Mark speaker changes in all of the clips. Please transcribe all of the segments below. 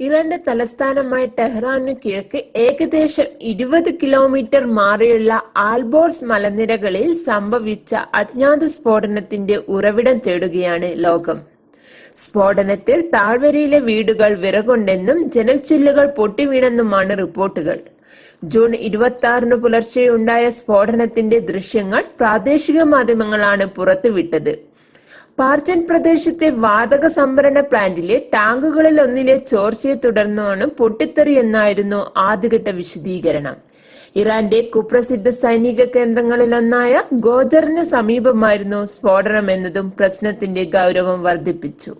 Speaker 1: ഇറാന്റെ തലസ്ഥാനമായ ടെഹ്റാനു കിഴക്ക് ഏകദേശം ഇരുപത് കിലോമീറ്റർ മാറിയുള്ള ആൽബോർസ് മലനിരകളിൽ സംഭവിച്ച അജ്ഞാത സ്ഫോടനത്തിന്റെ ഉറവിടം തേടുകയാണ് ലോകം. സ്ഫോടനത്തിൽ താഴ്വരയിലെ വീടുകൾ വിറകൊണ്ടെന്നും ജനൽച്ചില്ലുകൾ പൊട്ടിവീണെന്നുമാണ് റിപ്പോർട്ടുകൾ. ജൂൺ ഇരുപത്തി ആറിന് പുലർച്ചെയുണ്ടായ സ്ഫോടനത്തിന്റെ ദൃശ്യങ്ങൾ പ്രാദേശിക മാധ്യമങ്ങളാണ് പുറത്തുവിട്ടത്. പാർച്ചൻ പ്രദേശത്തെ വാതക സംഭരണ പ്ലാന്റിലെ ടാങ്കുകളിൽ ഒന്നിലെ ചോർച്ചയെ തുടർന്നാണ് പൊട്ടിത്തെറി എന്നായിരുന്നു ആദ്യഘട്ട വിശദീകരണം. ഇറാന്റെ കുപ്രസിദ്ധ സൈനിക കേന്ദ്രങ്ങളിലൊന്നായ ഗോജറിന് സമീപമായിരുന്നു സ്ഫോടനം എന്നതും പ്രശ്നത്തിന്റെ ഗൗരവം വർദ്ധിപ്പിച്ചു.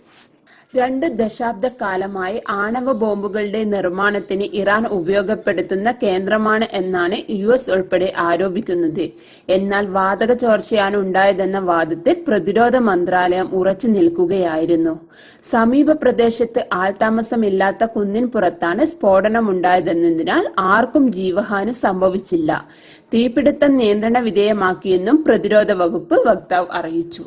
Speaker 1: രണ്ട് ദശാബ്ദക്കാലമായി ആണവ ബോംബുകളുടെ നിർമ്മാണത്തിന് ഇറാൻ ഉപയോഗപ്പെടുത്തുന്ന കേന്ദ്രമാണ് എന്നാണ് യു എസ് ഉൾപ്പെടെ ആരോപിക്കുന്നത്. എന്നാൽ വാതക ചോർച്ചയാണ് ഉണ്ടായതെന്ന വാദത്തിൽ പ്രതിരോധ മന്ത്രാലയം ഉറച്ചു നിൽക്കുകയായിരുന്നു. സമീപ പ്രദേശത്ത് ആൾതാമസമില്ലാത്ത കുന്നിൻ പുറത്താണ് സ്ഫോടനമുണ്ടായതെന്നതിനാൽ ആർക്കും ജീവഹാനി സംഭവിച്ചില്ല. തീപിടുത്തം നിയന്ത്രണ വിധേയമാക്കിയെന്നും പ്രതിരോധ വകുപ്പ് വക്താവ് അറിയിച്ചു.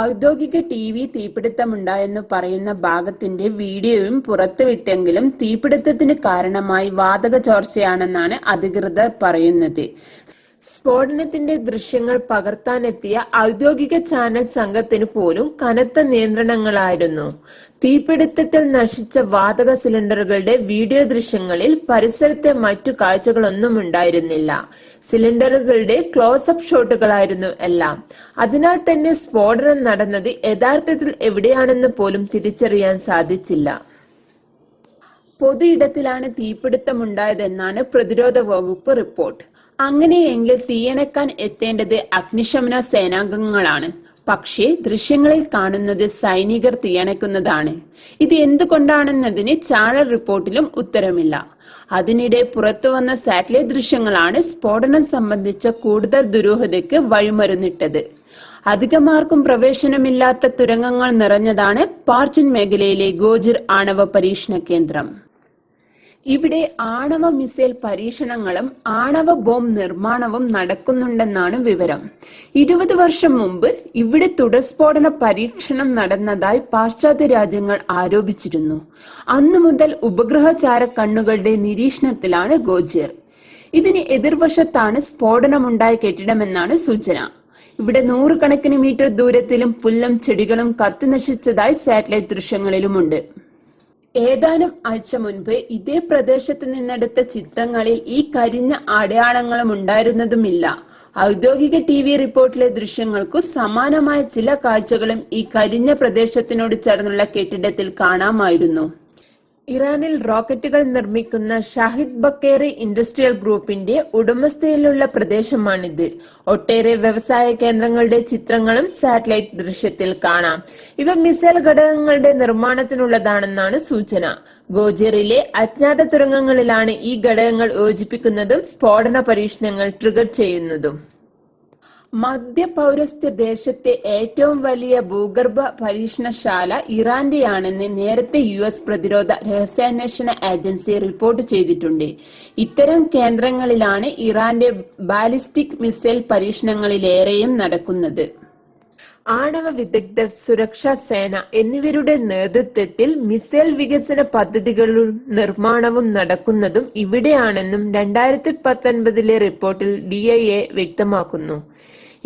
Speaker 1: ഔദ്യോഗിക ടി വി തീപിടുത്തമുണ്ടായെന്ന് പറയുന്ന ഭാഗത്തിന്റെ വീഡിയോയും പുറത്തുവിട്ടെങ്കിലും തീപിടുത്തത്തിന് കാരണമായി വാതക ചോർച്ചയാണെന്നാണ് അധികൃതർ പറയുന്നത്. സ്ഫോടനത്തിന്റെ ദൃശ്യങ്ങൾ പകർത്താനെത്തിയ ഔദ്യോഗിക ചാനൽ സംഘത്തിന് പോലും കനത്ത നിയന്ത്രണങ്ങളായിരുന്നു. തീപിടുത്തത്തിൽ നശിച്ച വാതക സിലിണ്ടറുകളുടെ വീഡിയോ ദൃശ്യങ്ങളിൽ പരിസരത്തെ മറ്റു കാഴ്ചകളൊന്നും ഉണ്ടായിരുന്നില്ല. സിലിണ്ടറുകളുടെ ക്ലോസപ്പ് ഷോട്ടുകളായിരുന്നു എല്ലാം. അതിനാൽ തന്നെ സ്ഫോടനം നടന്നത് യഥാർത്ഥത്തിൽ എവിടെയാണെന്ന് പോലും തിരിച്ചറിയാൻ സാധിച്ചില്ല. പൊതു ഇടത്തിലാണ് തീപിടുത്തമുണ്ടായതെന്നാണ് പ്രതിരോധ വകുപ്പ് റിപ്പോർട്ട്. അങ്ങനെയെങ്കിൽ തീയണക്കാൻ എത്തേണ്ടത് അഗ്നിശമന സേനാംഗങ്ങളാണ്. പക്ഷേ ദൃശ്യങ്ങളിൽ കാണുന്നത് സൈനികർ തീയണക്കുന്നതാണ്. ഇത് എന്തുകൊണ്ടാണെന്നതിന് ചാനൽ റിപ്പോർട്ടിലും ഉത്തരമില്ല. അതിനിടെ പുറത്തു വന്ന സാറ്റലൈറ്റ് ദൃശ്യങ്ങളാണ് സ്ഫോടനം സംബന്ധിച്ച കൂടുതൽ ദുരൂഹതയ്ക്ക് വഴിമരുന്നിട്ടത്. അധികമാർക്കും പ്രവേശനമില്ലാത്ത തുരങ്കങ്ങൾ നിറഞ്ഞതാണ് പാർച്ചിൻ മേഖലയിലെ ഗോജിർ ആണവ പരീക്ഷണ കേന്ദ്രം. ഇവിടെ ആണവ മിസൈൽ പരീക്ഷണങ്ങളും ആണവ ബോംബ് നിർമ്മാണവും നടക്കുന്നുണ്ടെന്നാണ് വിവരം. ഇരുപത് വർഷം മുമ്പ് ഇവിടെ തുടർസ്ഫോടന പരീക്ഷണം നടന്നതായി പാശ്ചാത്യ രാജ്യങ്ങൾ ആരോപിച്ചിരുന്നു. അന്നു മുതൽ ഉപഗ്രഹചാര കണ്ണുകളുടെ നിരീക്ഷണത്തിലാണ് ഗോജിയർ. ഇതിന് എതിർവശത്താണ് സ്ഫോടനമുണ്ടായ കെട്ടിടമെന്നാണ് സൂചന. ഇവിടെ നൂറുകണക്കിന് മീറ്റർ ദൂരത്തിലും പുല്ലും ചെടികളും കത്തിനശിച്ചതായി സാറ്റലൈറ്റ് ദൃശ്യങ്ങളിലുമുണ്ട്. ഏതാനും ആഴ്ച മുൻപ് ഇതേ പ്രദേശത്ത് നിന്നെടുത്ത ചിത്രങ്ങളിൽ ഈ കരിഞ്ഞ അടയാളങ്ങളും ഉണ്ടായിരുന്നതുമില്ല. ഔദ്യോഗിക ടി വി റിപ്പോർട്ടിലെ ദൃശ്യങ്ങൾക്കു സമാനമായ ചില കാഴ്ചകളും ഈ കരിഞ്ഞ പ്രദേശത്തിനോട് ചേർന്നുള്ള കെട്ടിടത്തിൽ കാണാമായിരുന്നു. ഇറാനിൽ റോക്കറ്റുകൾ നിർമ്മിക്കുന്ന ഷാഹിദ് ബക്കേറി ഇൻഡസ്ട്രിയൽ ഗ്രൂപ്പിന്റെ ഉടമസ്ഥയിലുള്ള പ്രദേശമാണിത്. ഒട്ടേറെ വ്യവസായ കേന്ദ്രങ്ങളുടെ ചിത്രങ്ങളും സാറ്റലൈറ്റ് ദൃശ്യത്തിൽ കാണാം. ഇവ മിസൈൽ ഘടകങ്ങളുടെ നിർമ്മാണത്തിനുള്ളതാണെന്നാണ് സൂചന. ഗോജറിലെ അജ്ഞാത തുരങ്കങ്ങളിലാണ് ഈ ഘടകങ്ങൾ യോജിപ്പിക്കുന്നതും സ്ഫോടന പരീക്ഷണങ്ങൾ ട്രിഗർ ചെയ്യുന്നതും. മധ്യ പൗരസ്ത്യ ദേശത്തെ ഏറ്റവും വലിയ ഭൂഗർഭ പരീക്ഷണശാല ഇറാന്റെയാണെന്ന് നേരത്തെ യു എസ് പ്രതിരോധ രഹസ്യാന്വേഷണ ഏജൻസി റിപ്പോർട്ട് ചെയ്തിട്ടുണ്ട്. ഇത്തരം കേന്ദ്രങ്ങളിലാണ് ഇറാന്റെ ബാലിസ്റ്റിക് മിസൈൽ പരീക്ഷണങ്ങളിലേറെയും നടക്കുന്നത്. ആണവ വിദഗ്ധർ സുരക്ഷാ സേന എന്നിവരുടെ നേതൃത്വത്തിൽ മിസൈൽ വികസന പദ്ധതികളും നിർമ്മാണവും നടക്കുന്നതും ഇവിടെയാണെന്നും രണ്ടായിരത്തി പത്തൊൻപതിലെ റിപ്പോർട്ടിൽ ഡി വ്യക്തമാക്കുന്നു.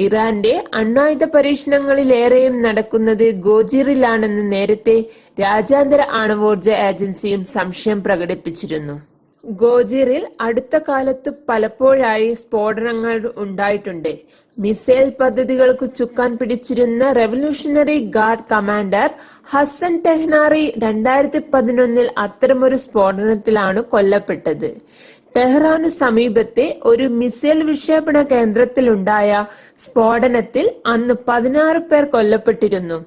Speaker 1: ഇറാന്റെ അണ്വായുധ പരീക്ഷണങ്ങളിലേറെയും നടക്കുന്നത് ഗോജിറിലാണെന്ന് നേരത്തെ രാജ്യാന്തര ആണവോർജ ഏജൻസിയും സംശയം പ്രകടിപ്പിച്ചിരുന്നു. ഗോജിറിൽ അടുത്ത കാലത്ത് പലപ്പോഴായി സ്ഫോടനങ്ങൾ ഉണ്ടായിട്ടുണ്ട്. മിസൈൽ പദ്ധതികൾക്ക് ചുക്കാൻ പിടിച്ചിരുന്ന റെവല്യൂഷണറി ഗാർഡ് കമാൻഡർ ഹസൻ ടെഹ്നാറി രണ്ടായിരത്തി പതിനൊന്നിൽ അത്തരമൊരു സ്ഫോടനത്തിലാണ് കൊല്ലപ്പെട്ടത്. ടെഹ്റാന് സമീപത്തെ ഒരു മിസൈൽ വിക്ഷേപണ കേന്ദ്രത്തിലുണ്ടായ സ്ഫോടനത്തിൽ അന്ന് പതിനാറ് പേർ കൊല്ലപ്പെട്ടിരുന്നു.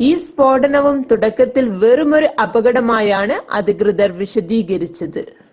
Speaker 1: ഈ സ്ഫോടനവും തുടക്കത്തിൽ വെറുമൊരു അപകടമായാണ് അധികൃതർ വിശദീകരിച്ചത്.